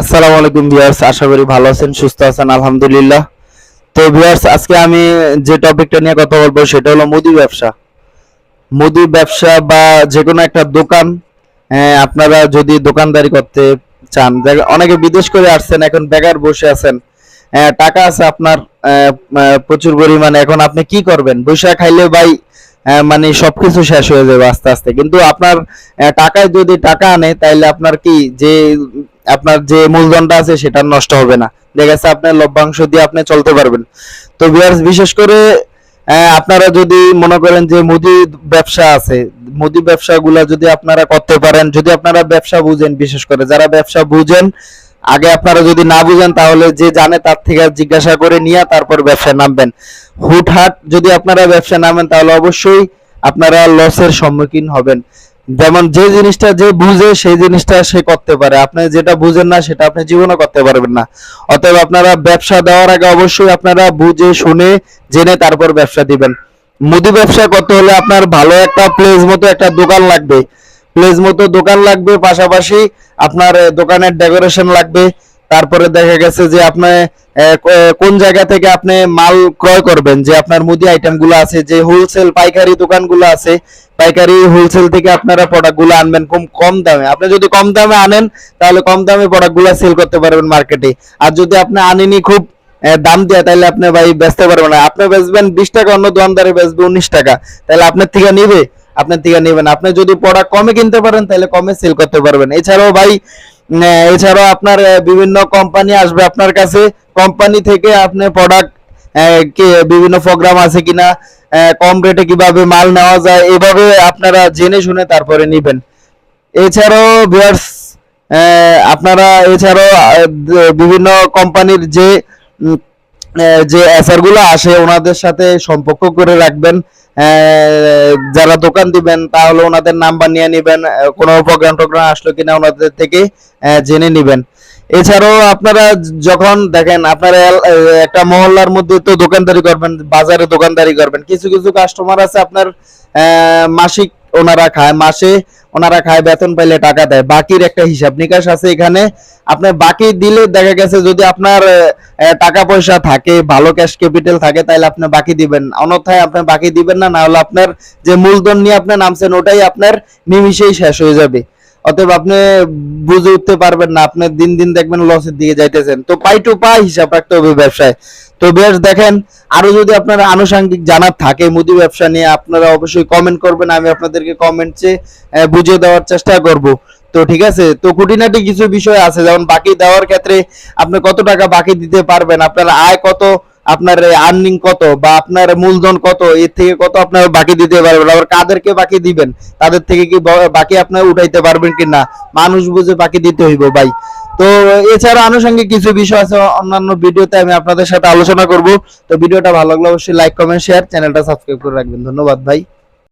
আসসালামু আলাইকুম ভিউয়ার্স, আশা করি ভালো আছেন, সুস্থ আছেন, আলহামদুলিল্লাহ। তো ভিউয়ার্স, আজকে আমি যে টপিকটা নিয়ে কথা বলব সেটা হলো মুদি ব্যবসা। মুদি ব্যবসা বা যে কোনো একটা দোকান আপনারা যদি দোকানদারি করতে চান অনেকে বিদেশ করে আসছেন, এখন বেকার বসে আছেন টাকা আছে আপনার প্রচুর পরিমাণে, এখন আপনি কি করবেন? বৈশা খাইলে ভাই মানে সবকিছু শেষ হয়ে যাবে আস্তে আস্তে। কিন্তু আপনার টাকায় যদি টাকা আনে, তাইলে আপনার কি, যে, আপনার যে মূলধনটা আছে সেটা নষ্ট হবে না। দেখা যাচ্ছে আপনার লভ্যাংশ দিয়ে আপনি চলতে পারবেন। তো ভিউয়ার্স বিশেষ করে আপনারা যদি মনে করেন যে মুদি ব্যবসা আছে, মুদি ব্যবসাগুলো যদি আপনারা করতে পারেন, যদি আপনারা ব্যবসা বুঝেন, বিশেষ করে যারা ব্যবসা বুঝেন আগে আপনারা যদি না বুঝেন, তাহলে যে জানে তার থেকে জিজ্ঞাসা করে নিয়ে তারপর ব্যবসায় নামবেন। হুটহাট যদি আপনারা ব্যবসা নামেন, তাহলে অবশ্যই আপনারা লসের সম্মুখীন হবেন। যেমন যে জিনিসটা যে বুঝে, সেই জিনিসটা সে করতে পারে। আপনি যেটা বুঝেন না, সেটা আপনি জীবনে করতে পারবেন না। অতএব আপনারা ব্যবসা দেওয়ার আগে অবশ্যই আপনারা বুঝে, শুনে, জেনে তারপর ব্যবসা দিবেন। মুদি ব্যবসা করতে হলে আপনার ভালো একটা প্লেস মতো একটা দোকান লাগবে। প্লেস মতো দোকান লাগবে, পাশাপাশি আপনার দোকানের ডেকোরেশন লাগবে। তারপরে দেখা গেছে যে আপনি কোন জায়গা থেকে আপনি মাল ক্রয় করবেন, যে আপনার মুদি আইটেমগুলো আছে, যে হোলসেল পাইকারি দোকানগুলো আছে, পাইকারি হোলসেল থেকে আপনারা প্রোডাক্টগুলো আনবেন কম কম দামে। আপনি যদি কম দামে আনেন, তাহলে কম দামে প্রোডাক্টগুলো সেল করতে পারবেন মার্কেটে আর যদি আপনি আনেনি খুব দাম দিয়ে, তাহলে আপনি ভাই বেচতে পারবেন না। আপনি বেচবেন বিশ টাকা, অন্য দোকানদারে বেচবে উনিশ টাকা। তাহলে আপনার থেকে নিবে আপনার থেকে নেবেন। আপনি যদি প্রোডাক্ট কমে কিনতে পারেন, তাহলে কমে সেল করতে পারবেন। এছাড়াও ভাই এছাড়াও আপনার বিভিন্ন কোম্পানি আসবে আপনার কাছে। কোম্পানি থেকে আপনি প্রোডাক্ট বিভিন্ন প্রোগ্রাম আছে কিনা কম রেটে কীভাবে মাল নেওয়া যায়, এভাবে আপনারা জেনে শুনে তারপরে নিবেন। এছাড়াও ভিউয়ার্স আপনারা এছাড়াও বিভিন্ন কোম্পানির যে যে অ্যাসারগুলো আসে, ওনাদের সাথে সম্পর্ক করে রাখবেন। যারা দোকান দিবেন, তাহলে ওনাদের নাম্বার নিয়ে নেবেন। কোনো প্রোগ্রাম টোগ্রাম আসলো কিনা ওনাদের থেকে জেনে নেবেন। এছাড়াও আপনারা যখন দেখেন, আপনারা একটা মহল্লার মধ্যে তো দোকানদারি করবেন, বাজারে দোকানদারি করবেন। কিছু কিছু কাস্টমার আছে আপনার মাসিক ওনারা খায় মাসে, ওনারা খায় বেতন পাইলে টাকা দেয়। বাকির একটা হিসাব নিকাশ আছে এখানে। আপনার বাকি দিলে দেখা গেছে যদি আপনার টাকা পয়সা থাকে, ভালো ক্যাশ ক্যাপিটাল থাকে তাহলে আপনি বাকি দিবেন। অন্যথায় আপনি বাকি দিবেন না না হলে আপনার যে মূলধন নিয়ে আপনি নামছেন, ওটাই আপনার নিমিশেই শেষ হয়ে যাবে। অতএব আপনি বুঝে উঠতে পারবেন না, আপনি দিন দিন দেখবেন লসের দিকে যাইতেছেন। তো পাই টু পাই হিসাব রাখতে হবে ব্যবসায়। তো বেশ দেখেন, আরও যদি আপনার আনুষঙ্গিক জানার থাকে মুদি ব্যবসা নিয়ে, আপনারা অবশ্যই কমেন্ট করবেন, আমি আপনাদেরকে কমেন্টে বুঝিয়ে দেওয়ার চেষ্টা করব। তো ঠিক আছে? তো খুঁটিনাটি কিছু বিষয় আছে, যেমন বাকি দেওয়ার ক্ষেত্রে আপনি কত টাকা বাকি দিতে পারবেন, আপনার আয় কত আপনার আর্নিং কত বা আপনার মূলধন কত, এর থেকে কত আপনার বাকি দিতে পারবেন? আবার কাদেরকে বাকি দিবেন? তাদের থেকে কি বাকি আপনার উঠাইতে পারবেন কি না? মানুষ বুঝে বাকি দিতে হইব, ভাই। তো এছাড়া আনুষঙ্গিক কিছু বিষয় আছে, অন্যান্য ভিডিওতে আমি আপনাদের সাথে আলোচনা করব। তো ভিডিওটা ভালো লাগলে অবশ্যই লাইক কমেন্ট শেয়ার চ্যানেলটা সাবস্ক্রাইব করে রাখবেন। ধন্যবাদ, ভাই।